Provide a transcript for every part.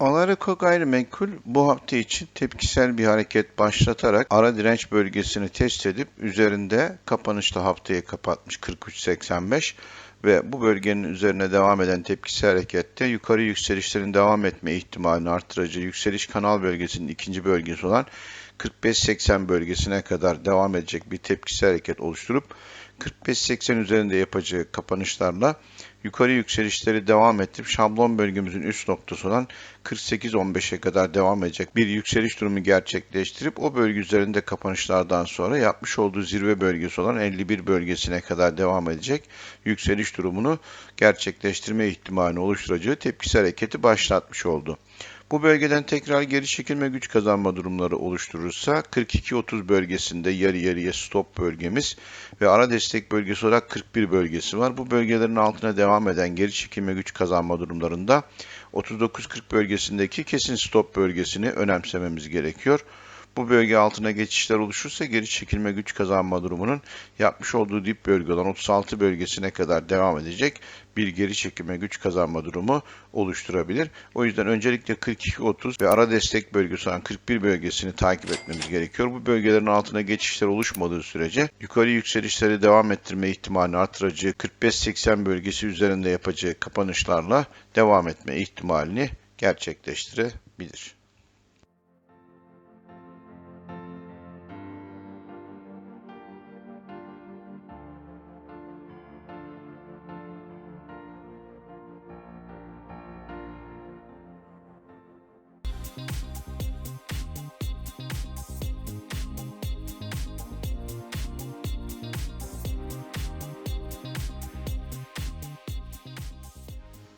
Alariko Gayrimenkul bu hafta için tepkisel bir hareket başlatarak ara direnç bölgesini test edip üzerinde kapanışta haftayı kapatmış 43.85 ve bu bölgenin üzerine devam eden tepkisel harekette yukarı yükselişlerin devam etme ihtimalini artırıcı yükseliş kanal bölgesinin ikinci bölgesi olan 45-80 bölgesine kadar devam edecek bir tepkisel hareket oluşturup 45-80 üzerinde yapacağı kapanışlarla yukarı yükselişleri devam ettirip şablon bölgemizin üst noktası olan 48-15'e kadar devam edecek bir yükseliş durumu gerçekleştirip o bölge üzerinde kapanışlardan sonra yapmış olduğu zirve bölgesi olan 51 bölgesine kadar devam edecek yükseliş durumunu gerçekleştirme ihtimalini oluşturacağı tepkisel hareketi başlatmış oldu. Bu bölgeden tekrar geri çekilme güç kazanma durumları oluşturursa 42-30 bölgesinde yarı yarıya stop bölgemiz ve ara destek bölgesi olarak 41 bölgesi var. Bu bölgelerin altına devam eden geri çekilme güç kazanma durumlarında 39-40 bölgesindeki kesin stop bölgesini önemsememiz gerekiyor. Bu bölge altına geçişler oluşursa geri çekilme güç kazanma durumunun yapmış olduğu dip bölge olan 36 bölgesine kadar devam edecek bir geri çekilme güç kazanma durumu oluşturabilir. O yüzden öncelikle 42-30 ve ara destek bölgesi olan 41 bölgesini takip etmemiz gerekiyor. Bu bölgelerin altına geçişler oluşmadığı sürece yukarı yükselişleri devam ettirme ihtimalini artıracağı 45-80 bölgesi üzerinde yapacağı kapanışlarla devam etme ihtimalini gerçekleştirebilir.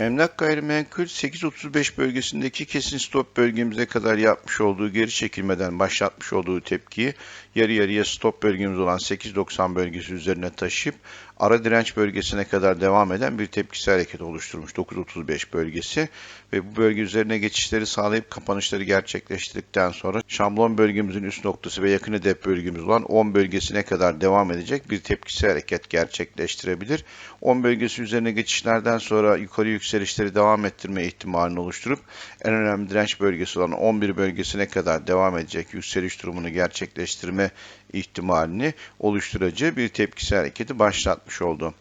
Emlak gayrimenkul 8.35 bölgesindeki kesin stop bölgemize kadar yapmış olduğu geri çekilmeden başlatmış olduğu tepkiyi yarı yarıya stop bölgemiz olan 8.90 bölgesi üzerine taşıyıp ara direnç bölgesine kadar devam eden bir tepkisel hareket oluşturmuş 9.35 bölgesi ve bu bölge üzerine geçişleri sağlayıp kapanışları gerçekleştirdikten sonra şablon bölgemizin üst noktası ve yakın hedef bölgemiz olan 10 bölgesine kadar devam edecek bir tepkisel hareket gerçekleştirebilir. 10 bölgesi üzerine geçişlerden sonra yukarı yükselişleri devam ettirme ihtimalini oluşturup en önemli direnç bölgesi olan 11 bölgesine kadar devam edecek yükseliş durumunu gerçekleştirme ihtimalini oluşturacağı bir tepkisel hareketi başlatmış oldu.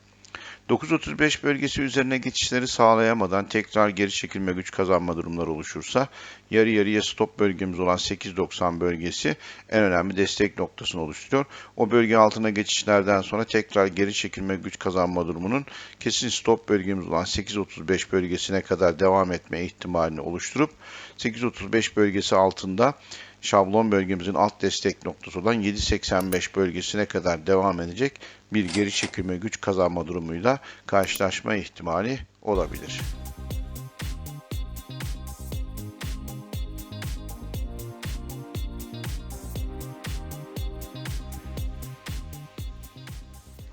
9.35 bölgesi üzerine geçişleri sağlayamadan tekrar geri çekilme güç kazanma durumları oluşursa yarı yarıya stop bölgemiz olan 8.90 bölgesi en önemli destek noktasını oluşturuyor. O bölge altına geçişlerden sonra tekrar geri çekilme güç kazanma durumunun kesin stop bölgemiz olan 8.35 bölgesine kadar devam etme ihtimalini oluşturup 8.35 bölgesi altında şablon bölgemizin alt destek noktası olan 7.85 bölgesine kadar devam edecek bir geri çekilme güç kazanma durumuyla karşılaşma ihtimali olabilir.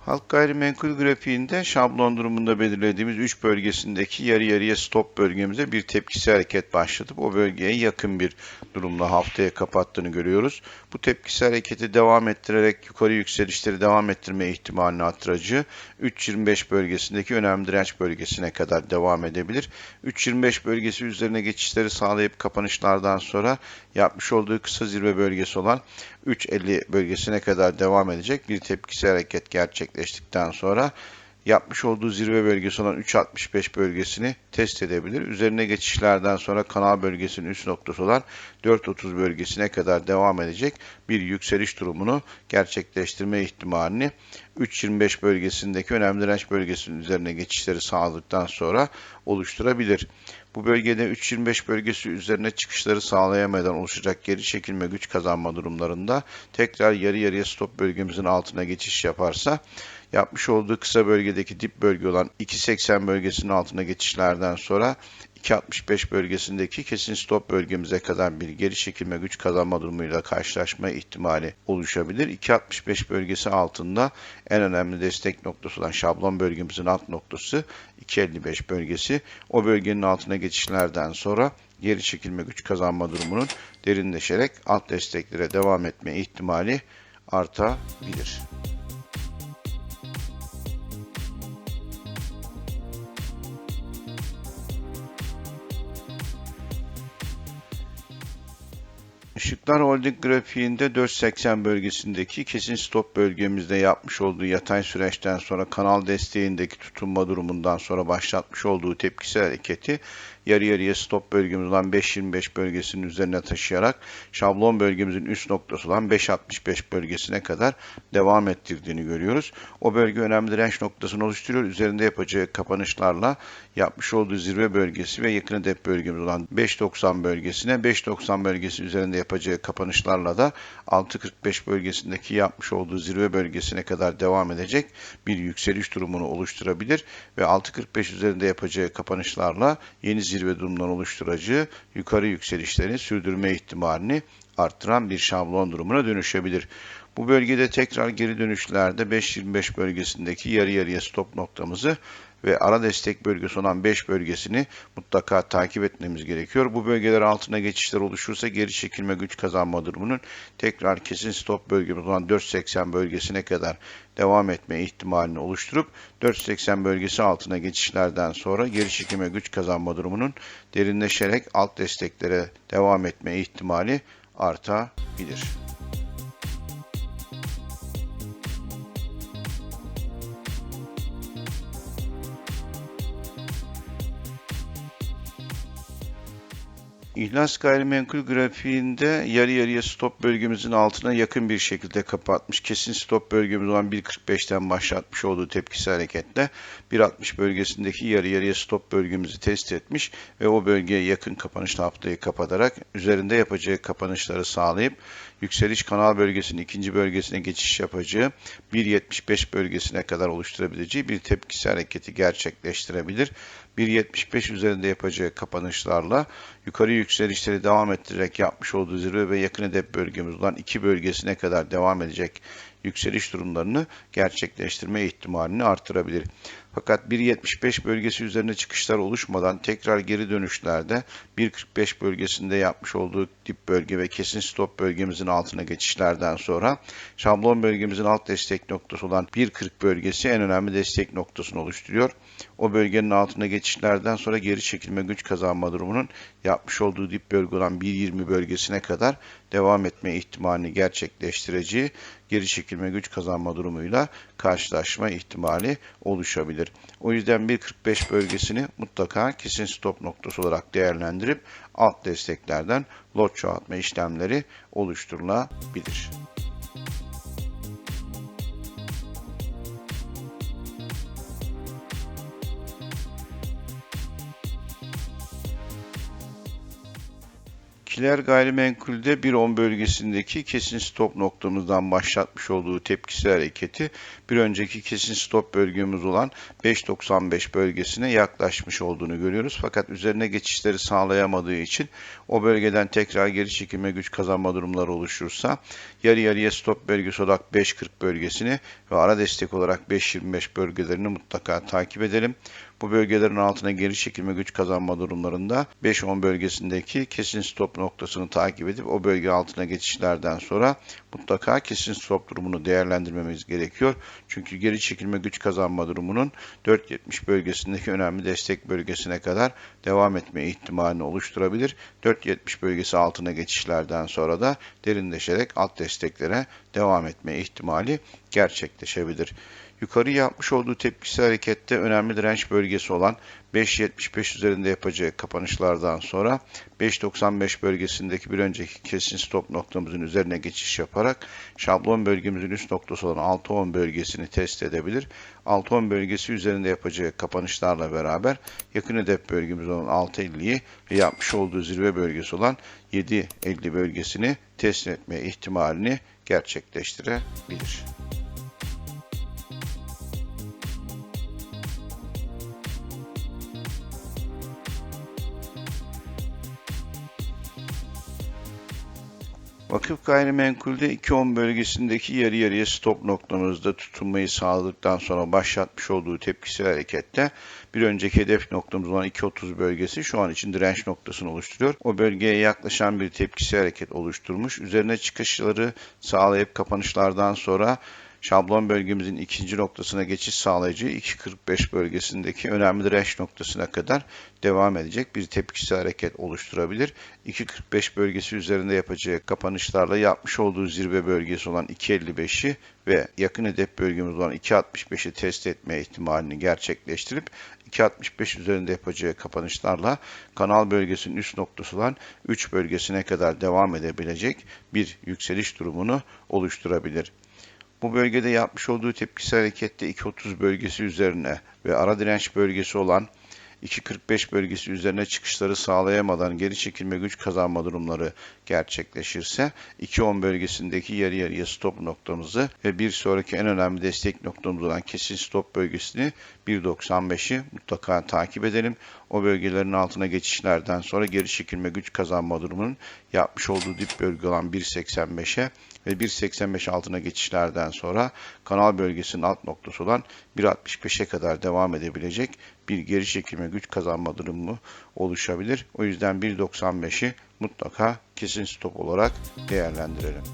Halk gayrimenkul grafiğinde şablon durumunda belirlediğimiz 3 bölgesindeki yarı yarıya stop bölgemize bir tepkisi hareket başlatıp o bölgeye yakın bir durumla haftaya kapattığını görüyoruz. Bu tepkisi hareketi devam ettirerek yukarı yükselişleri devam ettirme ihtimalini artırıcı 3.25 bölgesindeki önemli direnç bölgesine kadar devam edebilir. 3.25 bölgesi üzerine geçişleri sağlayıp kapanışlardan sonra yapmış olduğu kısa zirve bölgesi olan 3.50 bölgesine kadar devam edecek bir tepkisi hareket gerçekleştikten sonra yapmış olduğu zirve bölgesi olan 3.65 bölgesini test edebilir. Üzerine geçişlerden sonra kanal bölgesinin üst noktası olan 4.30 bölgesine kadar devam edecek bir yükseliş durumunu gerçekleştirme ihtimalini 3.25 bölgesindeki önemli direnç bölgesinin üzerine geçişleri sağladıktan sonra oluşturabilir. Bu bölgede 3.25 bölgesi üzerine çıkışları sağlayamadan oluşacak geri çekilme güç kazanma durumlarında tekrar yarı yarıya stop bölgemizin altına geçiş yaparsa yapmış olduğu kısa bölgedeki dip bölge olan 2.80 bölgesinin altına geçişlerden sonra 2.65 bölgesindeki kesin stop bölgemize kadar bir geri çekilme güç kazanma durumuyla karşılaşma ihtimali oluşabilir. 2.65 bölgesi altında en önemli destek noktası olan şablon bölgemizin alt noktası 2.55 bölgesi. O bölgenin altına geçişlerden sonra geri çekilme güç kazanma durumunun derinleşerek alt desteklere devam etme ihtimali artabilir. Işıklar Holding grafiğinde 4.80 bölgesindeki kesin stop bölgemizde yapmış olduğu yatay süreçten sonra kanal desteğindeki tutunma durumundan sonra başlatmış olduğu tepkisel hareketi yarı yarıya stop bölgemiz olan 5.25 bölgesinin üzerine taşıyarak şablon bölgemizin üst noktası olan 5.65 bölgesine kadar devam ettirdiğini görüyoruz. O bölge önemli direnç noktasını oluşturuyor. Üzerinde yapacağı kapanışlarla yapmış olduğu zirve bölgesi ve yakın hedef bölgemiz olan 5.90 bölgesine 5.90 bölgesi üzerinde yapacağı kapanışlarla da 6.45 bölgesindeki yapmış olduğu zirve bölgesine kadar devam edecek bir yükseliş durumunu oluşturabilir ve 6.45 üzerinde yapacağı kapanışlarla yeni zirve durumları oluşturacağı yukarı yükselişlerini sürdürme ihtimalini arttıran bir şablon durumuna dönüşebilir. Bu bölgede tekrar geri dönüşlerde 5.25 bölgesindeki yarı yarıya stop noktamızı ve ara destek bölgesi olan 5 bölgesini mutlaka takip etmemiz gerekiyor. Bu bölgeler altına geçişler oluşursa geri çekilme güç kazanma durumunun tekrar kesin stop bölgemiz olan 4.80 bölgesine kadar devam etme ihtimalini oluşturup 4.80 bölgesi altına geçişlerden sonra geri çekilme güç kazanma durumunun derinleşerek alt desteklere devam etme ihtimali artabilir. İhlas gayrimenkul grafiğinde yarı yarıya stop bölgemizin altına yakın bir şekilde kapatmış. Kesin stop bölgemiz olan 1.45'ten başlatmış olduğu tepkisi hareketle 1.60 bölgesindeki yarı yarıya stop bölgemizi test etmiş ve o bölgeye yakın kapanışlı haftayı kapatarak üzerinde yapacağı kapanışları sağlayıp yükseliş kanal bölgesinin ikinci bölgesine geçiş yapacağı 1.75 bölgesine kadar oluşturabileceği bir tepkisi hareketi gerçekleştirebilir. 1.75 üzerinde yapacağı kapanışlarla yukarı yükselişleri devam ettirerek yapmış olduğu zirve ve yakın hedef bölgemiz olan iki bölgesine kadar devam edecek yükseliş durumlarını gerçekleştirme ihtimalini artırabilir. Fakat 1.75 bölgesi üzerine çıkışlar oluşmadan tekrar geri dönüşlerde 1.45 bölgesinde yapmış olduğu dip bölge ve kesin stop bölgemizin altına geçişlerden sonra şablon bölgemizin alt destek noktası olan 1.40 bölgesi en önemli destek noktasını oluşturuyor. O bölgenin altına geçişlerden sonra geri çekilme güç kazanma durumunun yapmış olduğu dip bölge olan 1.20 bölgesine kadar devam etme ihtimalini gerçekleştireceği geri çekilme güç kazanma durumuyla karşılaşma ihtimali oluşabilir. O yüzden 1.45 bölgesini mutlaka kesin stop noktası olarak değerlendirip alt desteklerden lot çoğaltma işlemleri oluşturulabilir. Kiler gayrimenkulde 1.10 bölgesindeki kesin stop noktamızdan başlatmış olduğu tepkisi hareketi bir önceki kesin stop bölgemiz olan 5.95 bölgesine yaklaşmış olduğunu görüyoruz. Fakat üzerine geçişleri sağlayamadığı için o bölgeden tekrar geri çekilme güç kazanma durumları oluşursa yarı yarıya stop bölgesi olarak 5.40 bölgesini ve ara destek olarak 5.25 bölgelerini mutlaka takip edelim. Bu bölgelerin altına geri çekilme güç kazanma durumlarında 5-10 bölgesindeki kesin stop noktasını takip edip o bölge altına geçişlerden sonra mutlaka kesin stop durumunu değerlendirmemiz gerekiyor. Çünkü geri çekilme güç kazanma durumunun 4.70 bölgesindeki önemli destek bölgesine kadar devam etme ihtimalini oluşturabilir. 4.70 bölgesi altına geçişlerden sonra da derinleşerek alt desteklere devam etme ihtimali gerçekleşebilir. Yukarı yapmış olduğu tepkisi harekette önemli direnç bölgesi olan 5.75 üzerinde yapacağı kapanışlardan sonra 5.95 bölgesindeki bir önceki kesin stop noktamızın üzerine geçiş yaparak şablon bölgemizin üst noktası olan 6.10 bölgesini test edebilir. 6.10 bölgesi üzerinde yapacağı kapanışlarla beraber yakın hedef bölgemiz olan 6.50'yi ve yapmış olduğu zirve bölgesi olan 7.50 bölgesini test etme ihtimalini gerçekleştirebilir. Vakıf gayrimenkulde 2.10 bölgesindeki yarı yarıya stop noktamızda tutunmayı sağladıktan sonra başlatmış olduğu tepkisel harekette bir önceki hedef noktamız olan 2.30 bölgesi şu an için direnç noktasını oluşturuyor. O bölgeye yaklaşan bir tepkisel hareket oluşturmuş. Üzerine çıkışları sağlayıp kapanışlardan sonra şablon bölgemizin ikinci noktasına geçiş sağlayacağı 2.45 bölgesindeki önemli direnç noktasına kadar devam edecek bir tepkisel hareket oluşturabilir. 2.45 bölgesi üzerinde yapacağı kapanışlarla yapmış olduğu zirve bölgesi olan 2.55'i ve yakın hedef bölgemiz olan 2.65'i test etme ihtimalini gerçekleştirip 2.65 üzerinde yapacağı kapanışlarla kanal bölgesinin üst noktası olan 3 bölgesine kadar devam edebilecek bir yükseliş durumunu oluşturabilir. Bu bölgede yapmış olduğu tepkisel harekette 2.30 bölgesi üzerine ve ara direnç bölgesi olan 2.45 bölgesi üzerine çıkışları sağlayamadan geri çekilme güç kazanma durumları gerçekleşirse 2.10 bölgesindeki yarı yarıya stop noktamızı ve bir sonraki en önemli destek noktamız olan kesin stop bölgesini 1.95'i mutlaka takip edelim. O bölgelerin altına geçişlerden sonra geri çekilme güç kazanma durumunun yapmış olduğu dip bölge olan 1.85'e ve 1.85 altına geçişlerden sonra kanal bölgesinin alt noktası olan 1.65'e kadar devam edebilecek bir geri çekilme güç kazanma durumu oluşabilir. O yüzden 1.95'i mutlaka kesin stop olarak değerlendirelim.